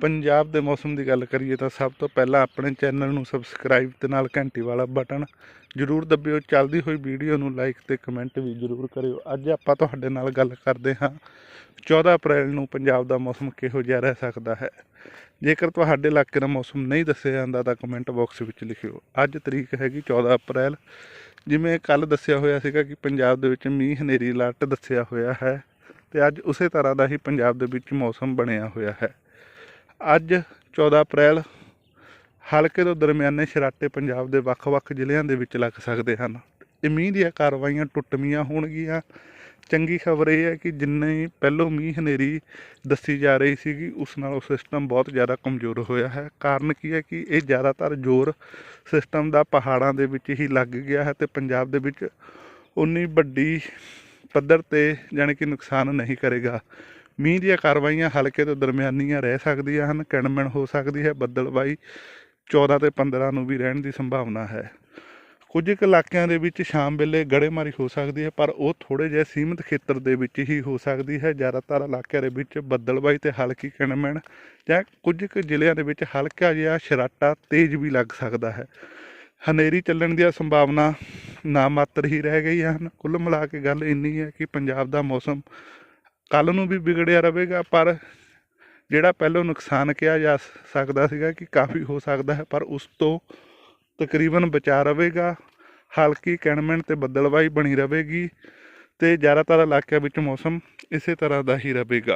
ਪੰਜਾਬ ਦੇ ਮੌਸਮ ਦੀ ਗੱਲ ਕਰੀਏ ਤਾਂ ਸਭ ਤੋਂ ਪਹਿਲਾਂ ਆਪਣੇ ਚੈਨਲ ਨੂੰ ਸਬਸਕ੍ਰਾਈਬ ਤੇ ਨਾਲ ਘੰਟੀ ਵਾਲਾ ਬਟਨ ਜਰੂਰ ਦਬਿਓ। ਚੱਲਦੀ ਹੋਈ ਵੀਡੀਓ ਨੂੰ ਲਾਈਕ ਤੇ ਕਮੈਂਟ ਵੀ ਜਰੂਰ ਕਰਿਓ। ਅੱਜ ਆਪਾਂ ਤੁਹਾਡੇ ਨਾਲ ਗੱਲ ਕਰਦੇ ਹਾਂ 14 ਅਪ੍ਰੈਲ ਨੂੰ ਪੰਜਾਬ ਦਾ ਮੌਸਮ ਕਿਹੋ ਜਿਹਾ ਰਹਿ ਸਕਦਾ ਹੈ? ਜੇਕਰ ਤੁਹਾਡੇ ਇਲਾਕੇ ਦਾ ਮੌਸਮ ਨਹੀਂ ਦੱਸਿਆ ਜਾਂਦਾ ਤਾਂ ਕਮੈਂਟ ਬਾਕਸ ਵਿੱਚ ਲਿਖਿਓ। ਅੱਜ ਤਰੀਕ ਹੈਗੀ 14 ਅਪ੍ਰੈਲ। ਜਿਵੇਂ ਕੱਲ ਦੱਸਿਆ ਹੋਇਆ ਸੀਗਾ ਕਿ ਪੰਜਾਬ ਦੇ ਵਿੱਚ ਮੀਂਹ ਹਨੇਰੀ ਅਲਰਟ ਦੱਸਿਆ ਹੋਇਆ ਹੈ ਤੇ ਅੱਜ ਉਸੇ ਤਰ੍ਹਾਂ ਦਾ ਹੀ ਪੰਜਾਬ ਦੇ ਵਿੱਚ ਮੌਸਮ ਬਣਿਆ ਹੋਇਆ ਹੈ। ਅੱਜ 14 ਅਪ੍ਰੈਲ ਹਲਕੇ ਤੋਂ ਦਰਮਿਆਨੇ ਸ਼ਰਾਟੇ ਪੰਜਾਬ ਦੇ ਵੱਖ-ਵੱਖ ਜ਼ਿਲ੍ਹਿਆਂ ਦੇ ਵਿੱਚ ਲੱਗ ਸਕਦੇ ਹਨ। ਇਹ ਮੀਂਹ ਦੀਆਂ ਕਾਰਵਾਈਆਂ ਟੁੱਟਵੀਆਂ ਹੋਣਗੀਆਂ। ਚੰਗੀ ਖਬਰ ਇਹ ਹੈ ਕਿ ਜਿੰਨੇ ਪਹਿਲੋਂ ਮੀਂਹ ਹਨੇਰੀ ਦੱਸੀ ਜਾ ਰਹੀ ਸੀਗੀ, ਉਸ ਨਾਲ ਉਹ ਸਿਸਟਮ ਬਹੁਤ ਜ਼ਿਆਦਾ ਕਮਜ਼ੋਰ ਹੋਇਆ ਹੈ। ਕਾਰਨ ਕੀ ਹੈ ਕਿ ਇਹ ਜ਼ਿਆਦਾਤਰ ਜ਼ੋਰ ਸਿਸਟਮ ਦਾ ਪਹਾੜਾਂ ਦੇ ਵਿੱਚ ਹੀ ਲੱਗ ਗਿਆ ਹੈ ਤੇ ਪੰਜਾਬ ਦੇ ਵਿੱਚ ਉਨੀ ਵੱਡੀ ਪੱਧਰ ਤੇ ਜਾਣੀ ਕਿ ਨੁਕਸਾਨ ਨਹੀਂ ਕਰੇਗਾ। ਮੀਂਹ ਦੀਆਂ ਕਾਰਵਾਈਆਂ ਹਲਕੇ ਤੋਂ ਦਰਮਿਆਨੀਆਂ ਰਹਿ ਸਕਦੀਆਂ ਹਨ, ਕਿਣਮਣ ਹੋ ਸਕਦੀ ਹੈ ਬੱਦਲਬਾਈ 14 ਤੇ 15 ਨੂੰ ਵੀ ਰਹਿਣ ਦੀ ਸੰਭਾਵਨਾ ਹੈ। ਕੁਝ ਕੁ ਇਲਾਕਿਆਂ ਦੇ ਵਿੱਚ ਸ਼ਾਮ ਵੇਲੇ ਗੜੇਮਾਰੀ ਹੋ ਸਕਦੀ ਹੈ, ਪਰ ਉਹ ਥੋੜੇ ਜਿਹੇ ਸੀਮਿਤ ਖੇਤਰ ਦੇ ਵਿੱਚ ਹੀ ਹੋ ਸਕਦੀ ਹੈ। ਜ਼ਿਆਦਾਤਰ ਇਲਾਕਿਆਂ ਦੇ ਵਿੱਚ ਬੱਦਲਬਾਈ ਤੇ ਹਲਕੀ ਕਿਣਮਣ ਜਾਂ ਕੁਝ ਕੁ ਜ਼ਿਲ੍ਹਿਆਂ ਦੇ ਵਿੱਚ ਹਲਕਾ ਜਿਹਾ ਸ਼ਰਾਟਾ ਤੇਜ਼ ਵੀ ਲੱਗ ਸਕਦਾ ਹੈ। ਹਨੇਰੀ ਚੱਲਣ ਦੀ ਸੰਭਾਵਨਾ ਨਾ ਮਾਤਰ ਹੀ ਰਹਿ ਗਈ ਹਨ। ਕੁੱਲ ਮਿਲਾ ਕੇ ਗੱਲ ਇੰਨੀ ਹੈ ਕਿ ਪੰਜਾਬ ਦਾ ਮੌਸਮ ਕੱਲ ਨੂੰ ਵੀ ਵਿਗੜਿਆ ਰਹੇਗਾ, ਪਰ ਜਿਹੜਾ ਪਹਿਲਾਂ ਨੁਕਸਾਨ ਕਿਹਾ ਜਾ ਸਕਦਾ ਸੀਗਾ ਕਿ ਕਾਫੀ ਹੋ ਸਕਦਾ ਹੈ, ਪਰ ਉਸ ਤੋਂ ਤਕਰੀਬਨ ਬਚਾ ਰਹੇਗਾ। ਹਲਕੀ ਕਿਣਮਣ ਤੇ ਬੱਦਲਬਾਈ ਬਣੀ ਰਹੇਗੀ ਤੇ ਜ਼ਿਆਦਾਤਰ ਇਲਾਕਿਆਂ ਵਿੱਚ ਮੌਸਮ ਇਸੇ ਤਰ੍ਹਾਂ ਦਾ ਹੀ ਰਹੇਗਾ।